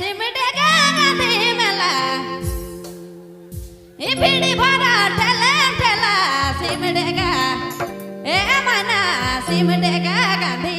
ಸಿಮಿಟೆಗೆ ಮೇಲ ಈ ಬಿಡಿ ಬರ ಠಲ ಠಲ ಸಿಮಿಟೆಗ ಏ ಮನ ಸಿಮಿಟೆಗ ಗಂಧಿ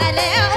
ได้แล้ว